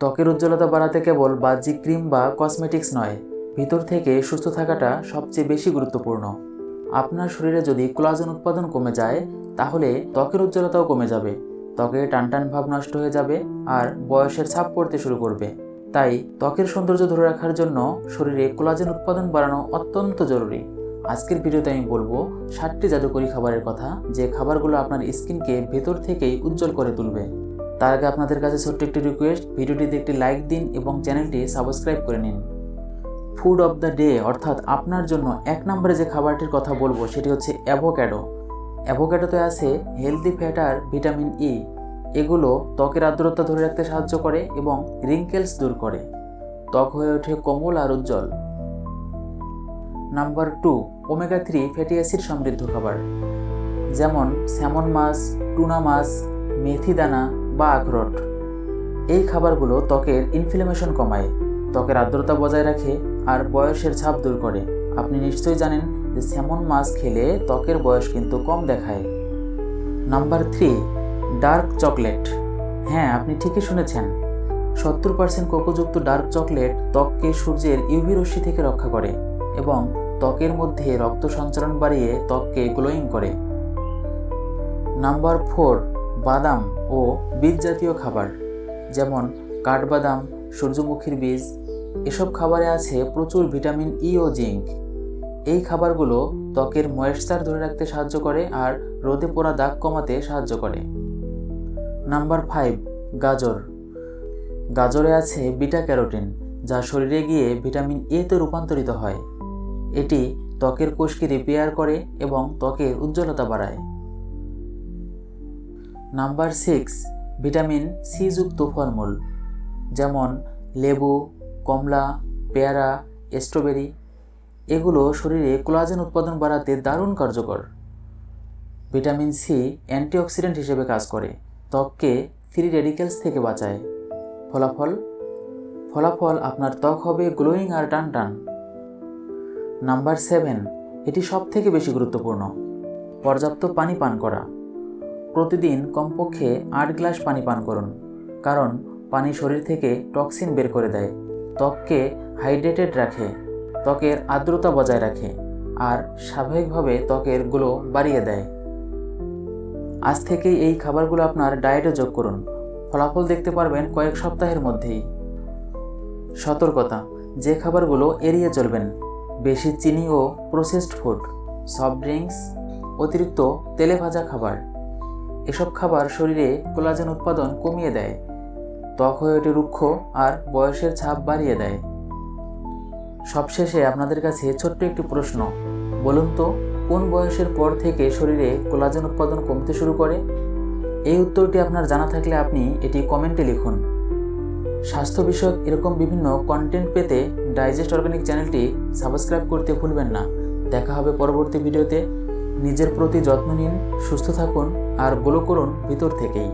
ত্বকের উজ্জ্বলতা বাড়াতে কেবল বাহ্যিক ক্রিম বা কসমেটিক্স নয়, ভিতর থেকে সুস্থ থাকাটা সবচেয়ে বেশি গুরুত্বপূর্ণ। আপনার শরীরে যদি কোলাজেন উৎপাদন কমে যায়, তাহলে ত্বকের উজ্জ্বলতাও কমে যাবে। ত্বকে টানটান ভাব নষ্ট হয়ে যাবে আর বয়সের ছাপ পড়তে শুরু করবে। তাই ত্বকের সৌন্দর্য ধরে রাখার জন্য শরীরে কোলাজেন উৎপাদন বাড়ানো অত্যন্ত জরুরি। আজকের ভিডিওতে আমি বলব, ষাটটি জাদুকরী খাবারের কথা, যে খাবারগুলো আপনার স্কিনকে ভেতর থেকেই উজ্জ্বল করে তুলবে। তার আগে আপনাদের কাছে ছোট্ট একটি রিকোয়েস্ট ভিডিওটিতে একটি লাইক দিন এবং চ্যানেলটি সাবস্ক্রাইব করে নিন। ফুড অফ দ্য ডে অর্থাৎ আপনার জন্য এক নম্বরে যে খাবারটির কথা বলব, সেটি হচ্ছে অ্যাভোক্যাডো অ্যাভোক্যাডোতে আছে হেলদি ফ্যাট আর ভিটামিন ই এগুলো ত্বকের আর্দ্রতা ধরে রাখতে সাহায্য করে এবং রিঙ্কেলস দূর করে। ত্বক হয়ে ওঠে কোমল আর উজ্জ্বল। Number two omega three fatty acid সমৃদ্ধ খাবার। যেমন স্যামন মাছ, টুনা মাছ, মেথি দানা বা আখরোট। এই খাবারগুলো ত্বকের ইনফ্লেমেশন কমায়, ত্বকের আর্দ্রতা বজায় রাখে আর বয়সের ছাপ দূর করে। আপনি নিশ্চয়ই জানেন যে স্যামন মাছ খেলে ত্বকের বয়স কিন্তু কম দেখায়। Number three, dark chocolate. হ্যাঁ আপনি ঠিকই শুনেছেন। সত্তর পার্সেন্ট কোকোযুক্ত ডার্ক চকলেট ত্বককে সূর্যের ইউভি রশ্মি থেকে রক্ষা করে এবং ত্বকের মধ্যে রক্ত সঞ্চালন বাড়িয়ে ত্বককে গ্লোয়িং করে। নাম্বার ফোর বাদাম ও বীজ জাতীয় খাবার, যেমন কাঠবাদাম, সূর্যমুখীর বীজ, এসব খাবারে আছে প্রচুর ভিটামিন ই ও জিঙ্ক। এই খাবারগুলো ত্বকের ময়েশ্চার ধরে রাখতে সাহায্য করে আর রোদে পোড়া দাগ কমাতে সাহায্য করে। নাম্বার ফাইভ, গাজর। গাজরে আছে বিটা ক্যারোটিন, যা শরীরে গিয়ে ভিটামিন এতে রূপান্তরিত হয়। এটি ত্বকের কোষকে রিপেয়ার করে এবং ত্বকের উজ্জ্বলতা বাড়ায়। নাম্বার সিক্স, ভিটামিন সি যুক্ত ফলমূল, যেমন লেবু, কমলা, পেয়ারা, স্ট্রবেরি। এগুলো শরীরে কোলাজেন উৎপাদন বাড়াতে দারুণ কার্যকর। ভিটামিন সি অ্যান্টিঅক্সিডেন্ট হিসেবে কাজ করে, ত্বককে ফ্রি রেডিক্যালস থেকে বাঁচায়। ফলাফল? ফলাফল আপনার ত্বক হবে গ্লোয়িং আর টান টান নাম্বার সেভেন, এটি সব থেকে বেশি গুরুত্বপূর্ণ, পর্যাপ্ত পানি পান করা। প্রতিদিন কমপক্ষে আট গ্লাস পানি পান করুন, কারণ পানি শরীর থেকে টক্সিন বের করে দেয়। ত্বককে হাইড্রেটেড রাখে, ত্বকের আর্দ্রতা বজায় রাখে, আর স্বাভাবিকভাবে ত্বকের গ্লো বাড়িয়ে দেয়। আজ থেকেই এই খাবারগুলো আপনার ডায়েটে যোগ করুন। ফলাফল দেখতে পারবেন কয়েক সপ্তাহের মধ্যেই। সতর্কতা, যে খাবারগুলো এড়িয়ে চলবেন। বেশি চিনি ও প্রসেসড ফুড সফট ড্রিঙ্কস অতিরিক্ত তেলে ভাজা খাবার। এসব খাবার শরীরে কোলাজেন উৎপাদন কমিয়ে দেয় ত্বক হয়ে ওঠে রুক্ষ আর বয়সের ছাপ বাড়িয়ে দেয়। সবশেষে আপনাদের কাছে ছোট্ট একটি প্রশ্ন, বলুন তো, কোন বয়সের পর থেকে শরীরে কোলাজেন উৎপাদন কমতে শুরু করে? এই উত্তরটি আপনার জানা থাকলে আপনি এটি কমেন্টে লিখুন। স্বাস্থ্য বিষয়ক এরকম বিভিন্ন কন্টেন্ট পেতে ডাইজেস্ট অর্গানিক চ্যানেলটি সাবস্ক্রাইব করতে ভুলবেন না। দেখা হবে পরবর্তী ভিডিওতে। নিজের প্রতি যত্ন নিন সুস্থ থাকুন আর গ্লো করুন ভিতর থেকেই।